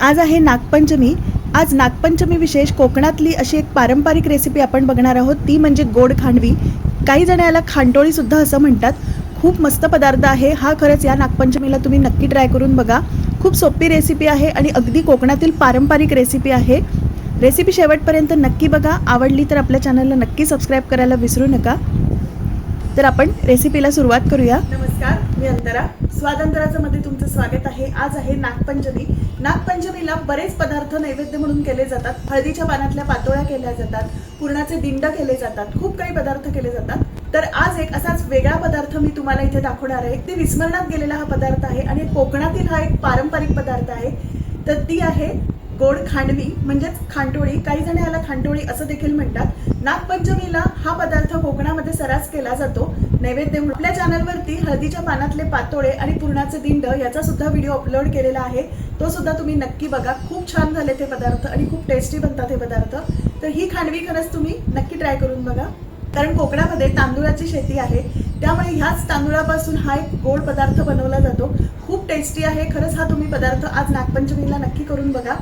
आज आहे नागपंचमी. आज नागपंचमी विशेष कोकणातली अशी एक पारंपरिक रेसिपी आपण बघणार आहोत. ती म्हणजे गोड खांडवी. काही जण याला खांटोळी सुद्धा असं म्हणतात. खूप मस्त पदार्थ आहे. हा खरंच या नागपंचमीला तुम्ही नक्की ट्राय करून बघा. खूप सोपी रेसिपी आहे आणि अगदी कोकणातील पारंपरिक रेसिपी आहे. रेसिपी शेवटपर्यंत नक्की बघा. आवडली तर आपल्या चॅनलला नक्की सबस्क्राईब करायला विसरू नका. तर आपण रेसिपीला सुरुवात करूया. नमस्कार मी अंतरा. स्वातंत्र्याचं मध्ये तुमचं स्वागत आहे. आज आहे नागपंचमी. नागपंचमीला बरेच पदार्थ नैवेद्य म्हणून केले जातात. हळदीच्या पानातल्या पातोळ्या केल्या जातात. पुरणाचे दिंड केले जातात. खूप काही पदार्थ केले जातात. तर आज एक असाच वेगळा पदार्थ मी तुम्हाला इथे दाखवणार आहे. ते विस्मरणात गेलेला हा पदार्थ आहे आणि कोकणातील हा एक पारंपरिक पदार्थ आहे. तर ती आहे गोड खांडवी म्हणजेच खांटोळी काही जण याला खांटोळी असं देखील म्हणतात. नागपंचमीला हा पदार्थ कोकणामध्ये सरास केला जातो. नैवेद्य म्हणून. आपल्या चॅनलवरती हळदीच्या पानातले पातोळे आणि पुरणाचे दिंड याचा सुद्धा व्हिडिओ अपलोड केलेला आहे. तो सुद्धा तुम्ही नक्की बघा. खूप छान झाले ते पदार्थ आणि खूप टेस्टी बनतात हे पदार्थ. तर ही खांडवी खरंच तुम्ही नक्की ट्राय करून बघा. कारण कोकणामध्ये तांदूळाची शेती आहे. त्यामुळे ह्याच तांदूळापासून हा एक गोड पदार्थ बनवला जातो. खूप टेस्टी आहे. खरंच हा तुम्ही पदार्थ आज नागपंचमीला नक्की करून बघा.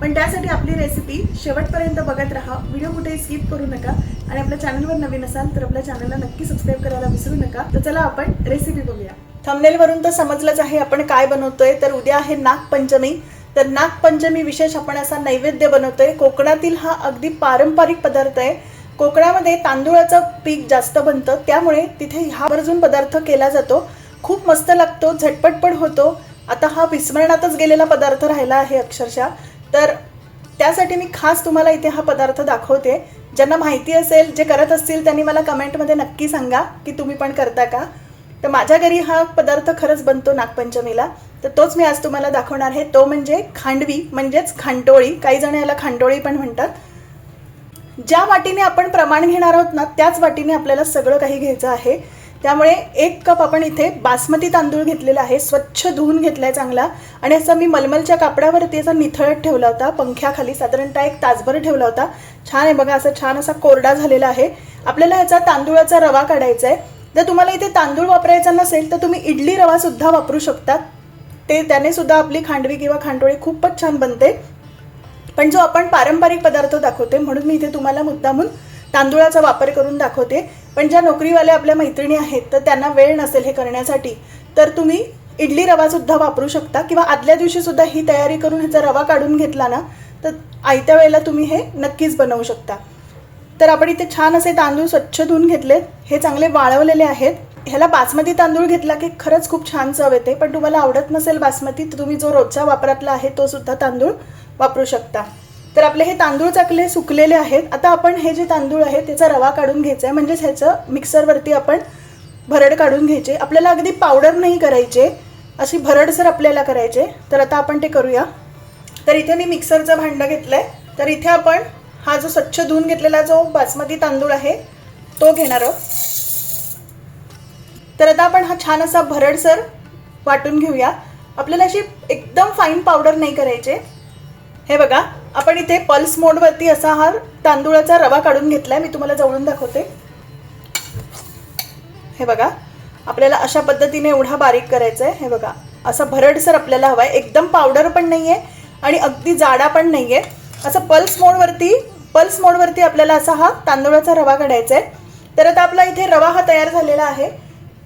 पण त्यासाठी आपली रेसिपी शेवटपर्यंत बघत राहा. व्हिडिओ कुठेही स्किप करू नका. आणि आपल्या चॅनलवर नवीन असाल तर आपल्या चॅनलला नक्की सबस्क्राईब करायला विसरू नका. तर चला आपण रेसिपी बघूया. थंबनेलवरून तर समजलंच आहे आपण काय बनवतोय. तर उद्या आहे नागपंचमी. तर नागपंचमी विशेष आपण असा नैवेद्य बनवतोय. कोकणातील हा अगदी पारंपरिक पदार्थ आहे. कोकणामध्ये तांदूळाचं पीक जास्त बनतं. त्यामुळे तिथे हा भरजून पदार्थ केला जातो. खूप मस्त लागतो. झटपट पण होतो. आता हा विस्मरणातच गेलेला पदार्थ राहिला आहे अक्षरशः. तर त्यासाठी मी खास तुम्हाला इथे हा पदार्थ दाखवते. ज्यांना माहिती असेल जे करत असतील त्यांनी मला कमेंटमध्ये नक्की सांगा की तुम्ही पण करता का. तर माझ्या घरी हा पदार्थ खरंच बनतो नागपंचमीला. तर तोच मी आज तुम्हाला दाखवणार आहे. तो म्हणजे खांडवी म्हणजेच खांटोळी काही जण याला खांटोळी पण म्हणतात. ज्या वाटीने आपण प्रमाण घेणार आहोत ना त्याच वाटीने आपल्याला सगळं काही घ्यायचं आहे. त्यामुळे एक कप आपण इथे बासमती तांदूळ घेतलेला आहे. स्वच्छ धुवून घेतलाय चांगला. आणि असा मी मलमलच्या कापडावरती असा निथळत ठेवला होता. पंख्याखाली साधारणतः एक तासभर ठेवला होता. छान आहे बघा असं छान असा कोरडा झालेला आहे. आपल्याला ह्याचा तांदूळाचा रवा काढायचा आहे जर तुम्हाला इथे तांदूळ वापरायचा नसेल तर तुम्ही इडली रवा सुद्धा वापरू शकता. ते त्याने सुद्धा आपली खांडवी किंवा खांडोळी खूपच छान बनते. पण जो आपण पारंपरिक पदार्थ दाखवते म्हणून मी इथे तुम्हाला मुद्दामून तांदूळाचा वापर करून दाखवते. पण ज्या नोकरीवाल्या आपल्या मैत्रिणी आहेत तर त्यांना वेळ नसेल हे करण्यासाठी. तर तुम्ही इडली रवा सुद्धा वापरू शकता किंवा आदल्या दिवशी सुद्धा ही तयारी करून ह्याचा रवा काढून घेतला ना तर आयत्या वेळेला तुम्ही हे नक्कीच बनवू शकता. तर आपण इथे छान असे तांदूळ स्वच्छ धुवून घेतलेत. हे चांगले वाळवलेले आहेत. ह्याला बासमती तांदूळ घेतला की खरंच खूप छान चव येते पण तुम्हाला आवडत नसेल बासमती तर तुम्ही जो रोजच्या वापरातला आहे तो सुद्धा तांदूळ वापरू शकता. तर आपले हे तांदूळ चाकले सुकलेले आहेत. आता आपण हे जे तांदूळ आहे त्याचा रवा काढून घ्यायचा आहे म्हणजेच ह्याचं मिक्सरवरती आपण भरड काढून घ्यायचे. आपल्याला अगदी पावडर नाही करायचे. अशी भरडसर आपल्याला करायचे तर आता आपण ते करूया. तर इथे मी मिक्सरचं भांडं घेतलं आहे तर इथे आपण हा जो स्वच्छ धुवून घेतलेला जो बासमती तांदूळ आहे तो घेणार आहोत. तर आता आपण हा छान असा भरडसर वाटून घेऊया. आपल्याला अशी एकदम फाईन पावडर नाही करायचे. हे बघा आपण इथे पल्स मोडवरती असा हा तांदूळाचा रवा काढून घेतलाय मी तुम्हाला जवळून दाखवते. हे बघा आपल्याला अशा पद्धतीने एवढा बारीक करायचा आहे हे बघा असा भरडसर आपल्याला हवा आहे एकदम पावडर पण नाही आहे आणि अगदी जाडा पण नाही आहे असं पल्स मोडवरती पल्स मोडवरती आपल्याला असा हा तांदूळाचा रवा काढायचा आहे तर आता आपला इथे रवा हा तयार झालेला आहे.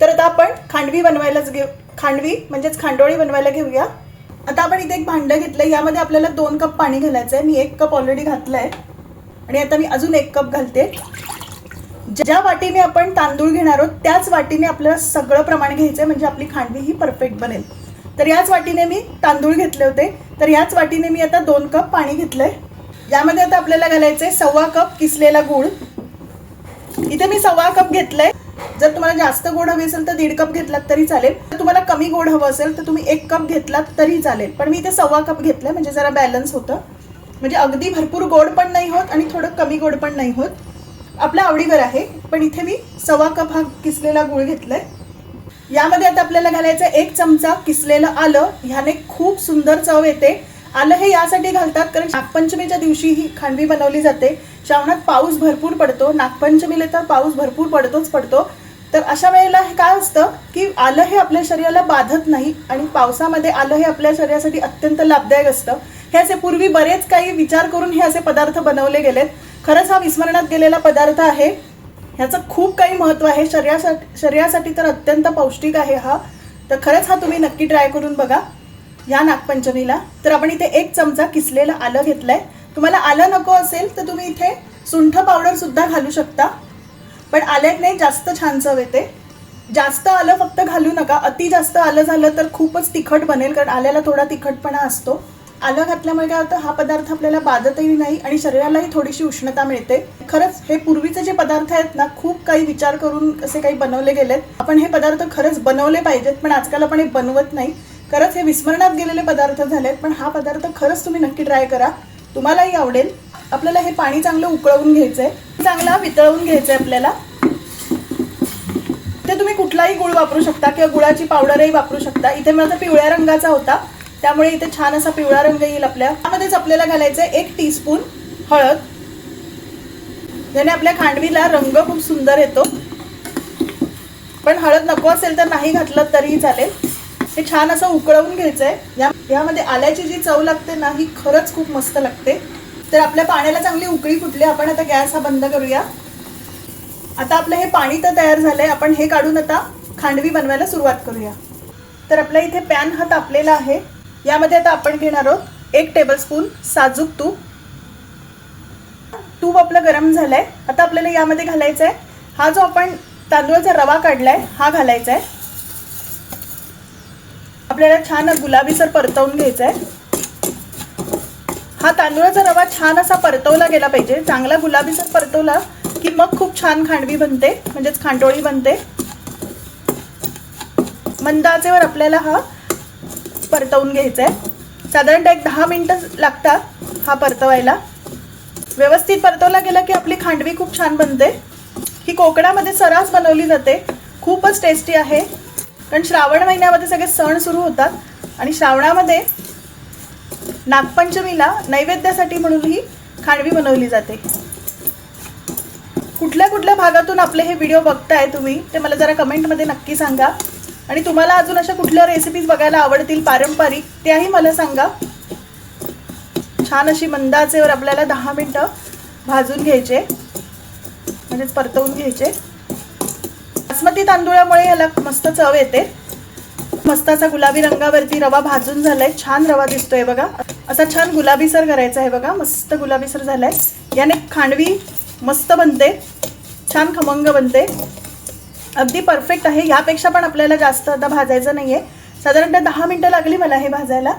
तर आता आपण खांडवी बनवायलाच घेऊ खांडवी म्हणजेच खांडोळी बनवायला घेऊया. आता आपण इथे एक भांडं घेतलं यामध्ये आपल्याला दोन कप पाणी घालायचं आहे मी एक कप ऑलरेडी घातलं आहे आणि आता मी अजून एक कप घालते. ज्या वाटीने आपण तांदूळ घेणार आहोत त्याच वाटीने आपल्याला सगळं प्रमाण घ्यायचं आहे म्हणजे आपली खांडवी ही परफेक्ट बनेल. तर याच वाटीने मी तांदूळ घेतले होते. तर याच वाटीने मी आता दोन कप पाणी घेतलंय. यामध्ये आता आपल्याला घालायचंय सव्वा कप किसलेला गूळ. इथे मी सव्वा कप घेतलंय. जर तुम्हाला जास्त गोड हवी असेल तर दीड कप घेतलात तरी चालेल. जर तुम्हाला कमी गोड हवं असेल तर तुम्ही एक कप घेतलात तरी चालेल. पण मी इथे सव्वा कप घेतलं म्हणजे जरा बॅलन्स होतं. म्हणजे अगदी भरपूर गोड पण नाही होत आणि थोडं कमी गोड पण नाही होत. आपल्या आवडीवर आहे पण इथे मी सव्वा कप हा किसलेला गूळ घेतलाय. यामध्ये आता आपल्याला घालायचं एक चमचा किसलेलं आलं. ह्याने खूप सुंदर चव येते. आलं हे यासाठी घालतात कारण नागपंचमीच्या दिवशी ही खांडवी बनवली जाते. श्रावणात पाऊस भरपूर पडतो. नागपंचमीला तर पाऊस भरपूर पडतोच पडतो. तर अशा वेळेला हे काय असतं की आलं हे आपल्या शरीराला बाधत नाही आणि पावसामध्ये आलं हे आपल्या शरीरासाठी अत्यंत लाभदायक असतं. हे असे पूर्वी बरेच काही विचार करून हे असे पदार्थ बनवले गेलेत. खरंच हा विस्मरणात गेलेला पदार्थ आहे. ह्याचं खूप काही महत्त्व आहे. शरीरासाठी शरीरासाठी तर अत्यंत पौष्टिक आहे हा. तर खरंच हा तुम्ही नक्की ट्राय करून बघा. या नागपंचमीला. तर आपण इथे एक चमचा किसलेलं आलं घेतलंय. तुम्हाला आलं नको असेल तर तुम्ही इथे सुंठ पावडर सुद्धा घालू शकता. पण आल्याने जास्त छान चव येते. जास्त आलं फक्त घालू नका. अति जास्त आलं झालं तर खूपच तिखट बनेल कारण आल्याला थोडा तिखटपणा असतो. आलं घातल्यामुळे काय होतं हा पदार्थ आपल्याला बाधतही नाही आणि शरीरालाही थोडीशी उष्णता मिळते. खरंच हे पूर्वीचे जे पदार्थ आहेत ना खूप काही विचार करून असे काही बनवले गेलेत. आपण हे पदार्थ खरंच बनवले पाहिजेत पण आजकाल आपण हे बनवत नाही. खरंच हे विस्मरणात गेलेले पदार्थ झालेत पण हा पदार्थ खरंच तुम्ही नक्की ट्राय करा. तुम्हालाही आवडेल. आपल्याला हे पाणी चांगलं उकळवून घ्यायचंय. चांगला वितळवून घ्यायचंय आपल्याला. ते तुम्ही कुठलाही गुळ वापरू शकता किंवा गुळाची पावडरही वापरू शकता. इथे माझा पिवळ्या रंगाचा होता. त्यामुळे इथे छान असा पिवळा रंग येईल आपल्या. त्यामध्येच आपल्याला घालायचं आहे एक टीस्पून हळद. ज्याने आपल्या खांडवीला रंग खूप सुंदर येतो. पण हळद नको असेल तर नाही घातलं तरीही चालेल. हे छान असं उकळवून घ्यायचं आहे या यामध्ये आल्याची जी चव लागते ना ही खरंच खूप मस्त लागते. तर आपल्या पाण्याला चांगली उकळी फुटली आपण आता गॅस हा बंद करूया. आता आपलं हे पाणी तर तयार झालंय आपण हे काढून आता खांडवी बनवायला सुरुवात करूया. तर आपल्या इथे पॅन हा तापलेला आहे. यामध्ये आता आपण घेणार आहोत एक टेबलस्पून साजूक तूप. तूप आपलं गरम झालंय. आता आपल्याला यामध्ये घालायचं आहे हा जो आपण तांदूळाचा रवा काढलाय हा घालायचा आहे आपल्याला छान गुलाबीसर परतवून घ्यायचा आहे हा तांदूळाचा रवा छान असा परतवला गेला पाहिजे. चांगला गुलाबीसर परतवला की मग खूप छान खांडवी बनते म्हणजेच खांडोळी बनते. मंद आचेवर आपल्याला हा परतवून घ्यायचा आहे साधारणतः एक दहा मिनटं लागतात हा परतवायला. व्यवस्थित परतवला गेला की आपली खांडवी खूप छान बनते. ही कोकणामध्ये सरास बनवली जाते. खूपच टेस्टी आहे. कारण श्रावण महिन्यामध्ये सगळे सण सुरू होतात आणि श्रावणामध्ये नागपंचमीला नैवेद्यासाठी म्हणून ही खांडवी बनवली जाते. कुठल्या कुठल्या भागातून आपले हे व्हिडिओ बघताय तुम्ही ते मला जरा कमेंटमध्ये नक्की सांगा. आणि तुम्हाला अजून अशा कुठल्या रेसिपीज बघायला आवडतील पारंपरिक त्याही मला सांगा. छान अशी मंदाचेवर आपल्याला दहा मिनटं भाजून घ्यायचे म्हणजेच परतवून घ्यायचे. बासमती तांदूळामुळे याला मस्त चव येते. मस्त असा गुलाबी रंगावरती रवा भाजून झालाय. छान रवा दिसतोय बघा. असा छान गुलाबीसर करायचा आहे बघा. मस्त गुलाबीसर झालाय. याने खांडवी मस्त बनते. छान खमंग बनते. अगदी परफेक्ट आहे. यापेक्षा पण आपल्याला जास्त आता भाजायचं नाहीये. साधारणतः दहा मिनटं लागली मला हे भाजायला.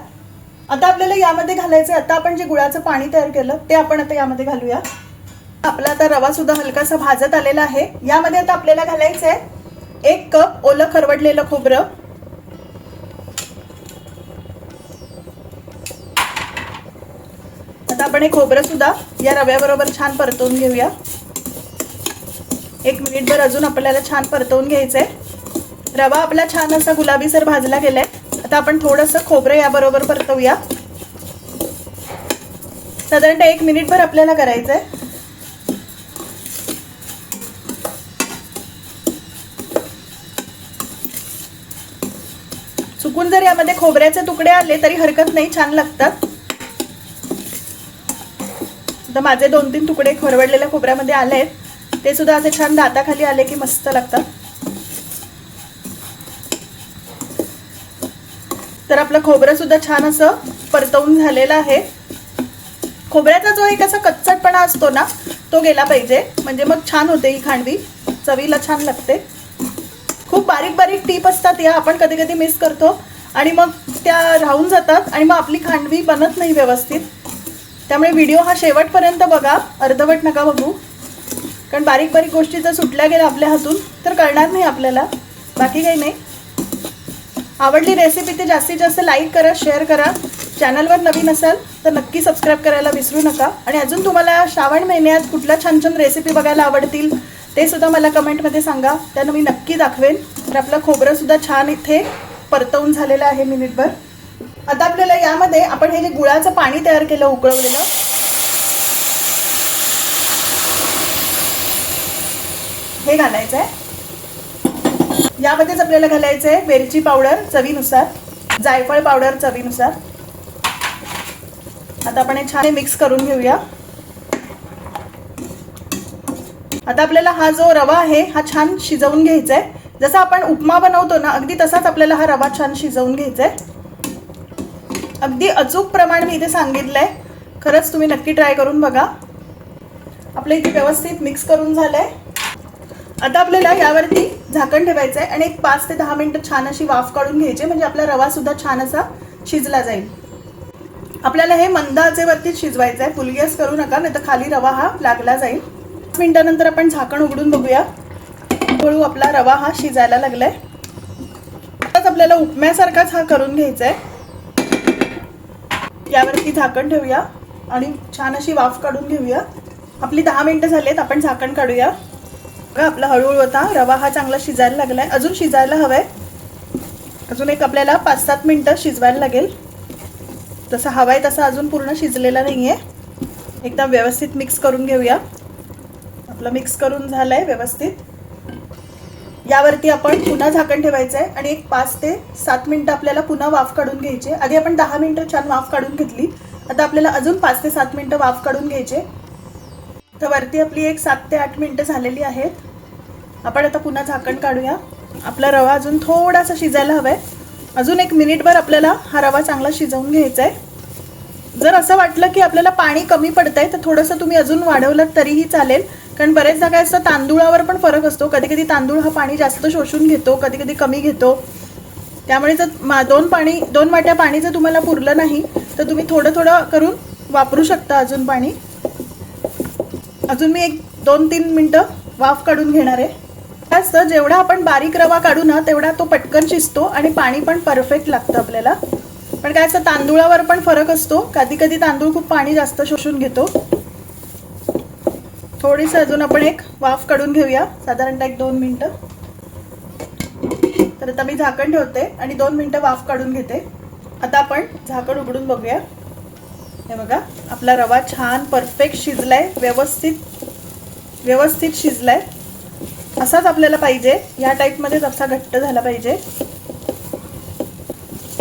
आता आपल्याला यामध्ये घालायचं आता आपण जे गुळाचं पाणी तयार केलं ते आपण आता यामध्ये घालूया. आपला आता रवा सुद्धा हलकासा भाजत आलेला आहे. यामध्ये आता आपल्याला घालायचं आहे एक कप ओलं खरवडलेलं खोबरं. आता आपण हे खोबरं सुद्धा या रव्याबरोबर छान परतवून घेऊया. एक मिनिटभर अजून आपल्याला छान परतवून घ्यायचंय. रवा आपला छान असा गुलाबीसर भाजला गेलाय. आता आपण थोडंसं खोबरं याबरोबर परतवूया. साधारणतः एक मिनिटभर आपल्याला करायचंय. चुकून जर यामध्ये खोबऱ्याचे तुकडे आले तरी हरकत नाही छान लागतात. आता माझे दोन तीन तुकडे खरवडलेल्या खोबऱ्यामध्ये आले आहेत. ते सुद्धा असे छान दाताखाली आले की मस्त लागतात. तर आपलं खोबरं सुद्धा छान असं परतवून झालेलं आहे. खोबऱ्याचा जो एक असा कच्चटपणा असतो ना तो गेला पाहिजे. म्हणजे मग छान होते ही खांडवी. चवीला छान लागते. खूप बारीक बारीक टीप असतात या आपण कधी कधी मिस करतो. आणि मग त्या राहून जातात आणि मग आपली खांडवी बनत नाही व्यवस्थित. त्यामुळे व्हिडिओ हा शेवटपर्यंत बघा अर्धवट नका बघू. कारण बारीक बारीक गोष्टी जर सुटल्या गेल्या आपल्या हातून तर कळणार नाही आपल्याला. बाकी काही नाही. आवडली रेसिपी ते जास्तीत जास्त लाईक करा शेअर करा. चॅनलवर नवीन असाल तर नक्की सबस्क्राईब करायला विसरू नका. आणि अजून तुम्हाला श्रावण महिन्यात कुठल्या छान छान रेसिपी बघायला आवडतील ते सुद्धा मला कमेंटमध्ये सांगा. त्यानं मी नक्की दाखवेन. तर आपलं खोबरं सुद्धा छान इथे परतवून झालेलं आहे मिनिटभर. आता आपल्याला यामध्ये आपण हे जे गुळाचं पाणी तयार केलं उकळवलेलं. हे घालायचं आहे यामध्येच आपल्याला घालायचं आहे वेलची पावडर चवीनुसार जायफळ पावडर चवीनुसार. आता आपण हे छान मिक्स करून घेऊया. आता आपल्याला हा जो रवा आहे हा छान शिजवून घ्यायचा आहे जसा आपण उपमा बनवतो ना अगदी तसाच आपल्याला हा रवा छान शिजवून घ्यायचा आहे अगदी अचूक प्रमाण मी इथे सांगितलं आहे खरंच तुम्ही नक्की ट्राय करून बघा. आपलं इथे व्यवस्थित मिक्स करून झालं आहे आता आपल्याला यावरती झाकण ठेवायचं आहे आणि एक पाच ते दहा मिनटं छान अशी वाफ काढून घ्यायची म्हणजे आपला रवासुद्धा छान असा शिजला जाईल. आपल्याला हे मंद आचेवरतीच शिजवायचं आहे फुलगॅस करू नका नाही तर खाली रवा हा लागला जाईल. पाच आपण झाकण उघडून बघूया. हळू आपला रवा हा शिजायला लागलाय. आताच आपल्याला उपम्यासारखाच हा करून घ्यायचा आहे यावरती झाकण ठेवूया आणि छान अशी वाफ काढून घेऊया. आपली दहा मिनटं झालीत आपण झाकण काढूया. बघा आपला हळूहळू आता रवा हा चांगला शिजायला लागलाय. अजून शिजायला हवाय. अजून एक आपल्याला पाच सात मिनटं शिजवायला लागेल. तसा हवाय तसा अजून पूर्ण शिजलेला नाही आहे एकदम व्यवस्थित मिक्स करून घेऊया. आपलं मिक्स करून झालं आहे व्यवस्थित. यावरती आपण पुन्हा झाकण ठेवायचं आहे आणि एक पाच ते सात मिनटं आपल्याला पुन्हा वाफ काढून घ्यायचे आधी आपण दहा मिनटं छान वाफ काढून घेतली. आता आपल्याला अजून पाच ते सात मिनटं वाफ काढून घ्यायचे तर वरती आपली एक सात ते आठ मिनटं झालेली आहेत. आपण आता पुन्हा झाकण काढूया. आपला रवा अजून थोडासा शिजायला हवा आहे. अजून एक मिनिटभर आपल्याला हा रवा चांगला शिजवून घ्यायचा आहे. जर असं वाटलं की आपल्याला पाणी कमी पडत आहे तर थोडंसं तुम्ही अजून वाढवलं तरीही चालेल. कारण बरेचदा काय असतं तांदूळावर पण फरक असतो. कधी कधी तांदूळ हा पाणी जास्त शोषून घेतो कधी कधी कमी घेतो. त्यामुळे जर मा दोन पाणी दोन वाट्या पाणी जर तुम्हाला पुरलं नाही तर तुम्ही थोडं थोडं करून वापरू शकता अजून पाणी. अजून मी एक दोन तीन मिनटं वाफ काढून घेणार आहे. काय असतं जेवढा आपण बारीक रवा काढू ना तेवढा तो पटकन शिजतो आणि पाणी पण परफेक्ट लागतं आपल्याला. पण काय असतं तांदूळावर पण फरक असतो. कधी कधी तांदूळ खूप पाणी जास्त शोषून घेतो. थोडीसं अजून आपण एक वाफ काढून घेऊया. साधारणतः एक दोन मिनटं. तर आता मी झाकण ठेवते आणि दोन मिनटं वाफ काढून घेते. आता आपण झाकण उघडून बघूया. हे बघा आपला रवा छान परफेक्ट शिजलाय व्यवस्थित व्यवस्थित शिजलाय. असाच आपल्याला पाहिजे. या टाईपमध्येच असा घट्ट झाला पाहिजे.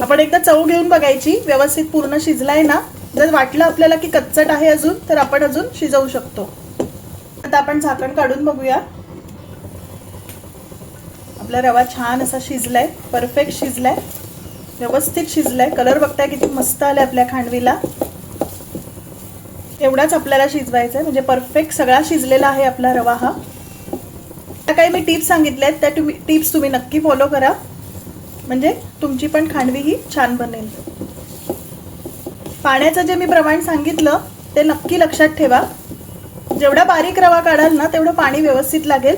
आपण एकदा चव घेऊन बघायची. व्यवस्थित पूर्ण शिजलाय ना. जर वाटलं आपल्याला की कच्चट आहे अजून तर आपण अजून शिजवू शकतो. आता आपण झाकण काढून बघूया. आपला रवा छान असा शिजलाय. परफेक्ट शिजलाय. व्यवस्थित शिजलाय. कलर बघताय किती मस्त आलाय आपल्या खांडवीला. एवढाच आपल्याला शिजवायचा आहे म्हणजे परफेक्ट सगळा शिजलेला आहे आपला रवा हा. त्या काही मी टिप्स सांगितल्या आहेत त्या तुम्ही टिप्स तुम्ही नक्की फॉलो करा. म्हणजे तुमची पण खांडवी ही छान बनेल. पाण्याचं जे मी प्रमाण सांगितलं ते नक्की लक्षात ठेवा. जेवढा बारीक रवा काढाल ना तेवढं पाणी व्यवस्थित लागेल.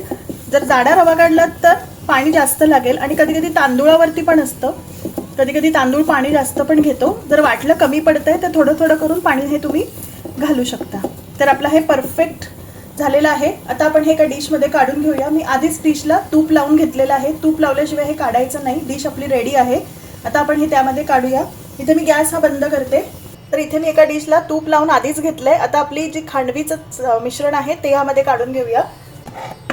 जर जाडा रवा काढलात तर पाणी जास्त लागेल आणि कधी कधी तांदूळावरती पण असतं. कधी कधी तांदूळ पाणी जास्त पण घेतो. जर वाटलं कमी पडतंय तर थोडं थोडं करून पाणी हे तुम्ही घालू शकता. तर आपलं हे परफेक्ट झालेलं आहे. आता आपण हे एका डिशमध्ये काढून घेऊया. मी आधीच डिशला तूप लावून घेतलेलं आहे. तूप लावल्याशिवाय हे काढायचं नाही. डिश आपली रेडी आहे. आता आपण हे त्यामध्ये काढूया. इथे मी गॅस हा बंद करते. तर इथे मी एका डिशला तूप लावून आधीच घेतलंय. आता आपली जी खांडवीचं च- मिश्रण आहे ते यामध्ये काढून घेऊया.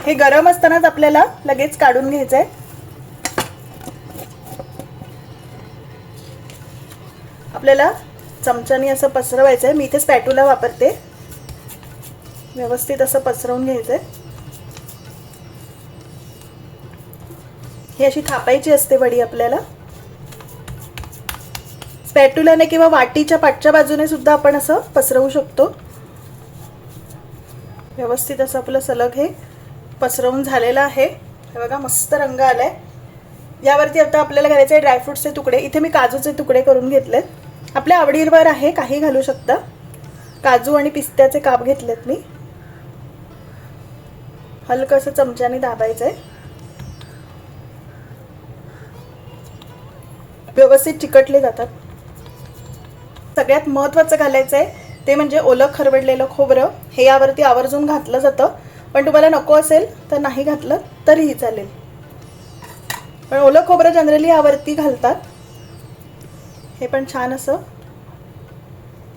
हे गरम असतानाच आपल्याला लगेच काढून घ्यायचं आहे आपल्याला चमच्याने असं पसरवायचं आहे मी इथे स्पॅटूला वापरते. व्यवस्थित असं पसरवून घ्यायचं आहे ही अशी थापायची असते वडी आपल्याला. स्पॅटुलाने किंवा वाटीच्या पाठच्या बाजूने सुद्धा आपण असं पसरवू शकतो. व्यवस्थित असं आपलं सलग हे पसरवून झालेलं आहे. हे बघा मस्त रंग आलाय. यावरती आता आपल्याला घ्यायचे आहे ड्रायफ्रुट्सचे तुकडे. इथे मी काजूचे तुकडे करून घेतलेत. आपल्या आवडीवर आहे काही घालू शकता. काजू आणि पिस्त्याचे काप घेतलेत मी. हलकं असं चमच्याने दाबायचं आहे व्यवस्थित चिकटले जातात. सगळ्यात महत्त्वाचं घालायचं आहे ते म्हणजे ओलं खरवडलेलं खोबरं. हे यावरती आवर्जून घातलं जातं. पण तुम्हाला नको असेल तर नाही घातलं तरीही चालेल. पण ओलं खोबरं जनरली यावरती घालतात. हे पण छान असं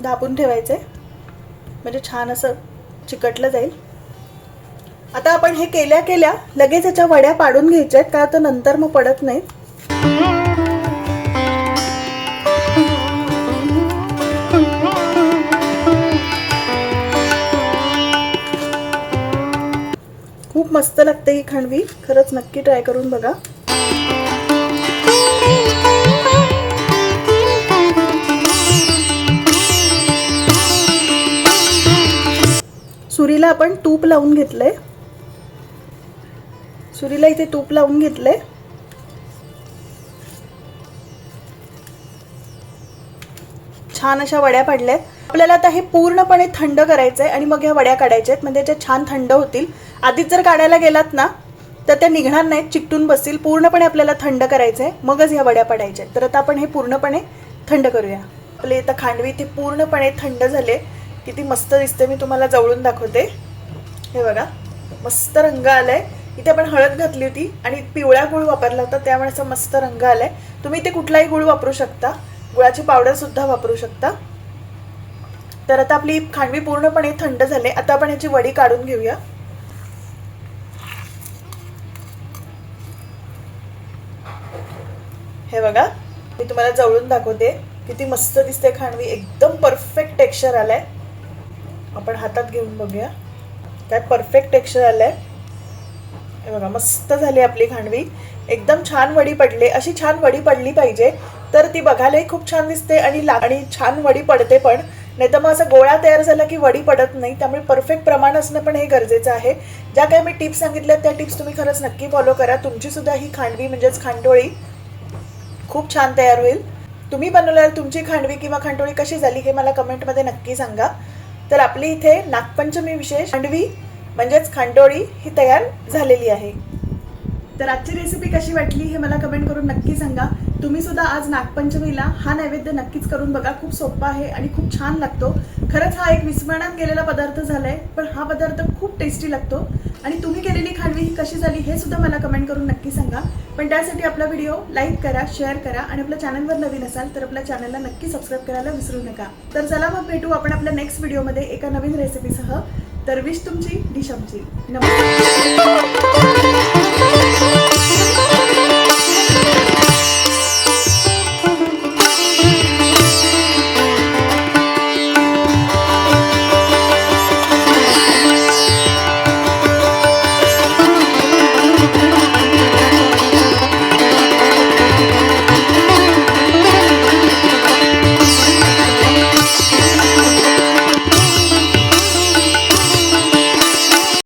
दाबून ठेवायचं आहे म्हणजे छान असं चिकटलं जाईल. आता आपण हे केल्या केल्या लगेच याच्या वड्या पाडून घ्यायच्या आहेत का तर नंतर मग पडत नाही. खूप मस्त लागते ही खांडवी. खरंच नक्की ट्राय करून बघा. सुरीला आपण तूप लावून घेतलंय. सुरीला इथे तूप लावून घेतलंय. छान अशा वड्या पडल्यात. आपल्याला आता हे पूर्णपणे थंड करायचंय आणि मग ह्या वड्या काढायच्या आहेत म्हणजे त्या छान थंड होतील. आधीच जर काढायला गेलात ना तर त्या निघणार नाहीत चिकटून बसतील. पूर्णपणे आपल्याला थंड करायचंय. मगच ह्या वड्या पडायच्या आहेत. तर आता आपण हे पूर्णपणे थंड करूया. आपले इथं खांडवी इथे पूर्णपणे थंड झाले. किती मस्त दिसते मी तुम्हाला जवळून दाखवते. हे बघा मस्त रंग आलाय. इथे आपण हळद घातली होती आणि पिवळा गुळ वापरला होता त्यामुळे असा मस्त रंग आलाय. तुम्ही इथे कुठलाही गुळ वापरू शकता. गुळाची पावडर सुद्धा वापरू शकता. तर आता आपली खांडवी पूर्णपणे थंड झाले आता आपण याची वडी काढून घेऊया. हे बघा मी तुम्हाला जवळून दाखवते. किती मस्त दिसते खांडवी. एकदम परफेक्ट टेक्स्चर आलाय. आपण हातात घेऊन बघूया. काय परफेक्ट टेक्स्चर आलंय. हे बघा मस्त झाली आपली खांडवी. एकदम छान वडी पडले. अशी छान वडी पडली पाहिजे. तर ती बघायलाही खूप छान दिसते आणि ला आणि छान वडी पडते पण. नाही तर मग असं गोळा तयार झाला की वडी पडत नाही. त्यामुळे परफेक्ट प्रमाण असणं पण हे गरजेचं आहे. ज्या काही मी टिप्स सांगितल्या त्या टिप्स तुम्ही खरंच नक्की फॉलो करा. तुमची सुद्धा ही खांडवी म्हणजेच खांडोळी खूप छान तयार होईल. तुम्ही बनवल्यावर तुमची खांडवी किंवा खांडोळी कशी झाली हे मला कमेंटमध्ये नक्की सांगा. तर आपली इथे नागपंचमी विशेष. खांडवी म्हणजेच खांडोळी ही तयार झालेली आहे. तर आजची रेसिपी कशी वाटली हे मला कमेंट करून नक्की सांगा. तुम्ही सुद्धा आज नागपंचमीला हा नैवेद्य नक्कीच करून बघा. खूप सोपा आहे आणि खूप छान लागतो. खरंच हा एक विस्मरणात गेलेला पदार्थ झालाय पण हा पदार्थ खूप टेस्टी लागतो. आणि तुम्ही केलेली खांडवी ही कशी झाली हे सुद्धा मला कमेंट करून नक्की सांगा. पण त्यासाठी आपला व्हिडिओ लाईक करा शेअर करा आणि आपल्या चॅनलवर नवीन असाल तर आपल्या चॅनलला नक्की सबस्क्राईब करायला विसरू नका. तर चला मग भेटू आपण आपल्या नेक्स्ट व्हिडिओमध्ये एका नवीन रेसिपीसह तर विश तुमची डिश आमची. नमस्कार.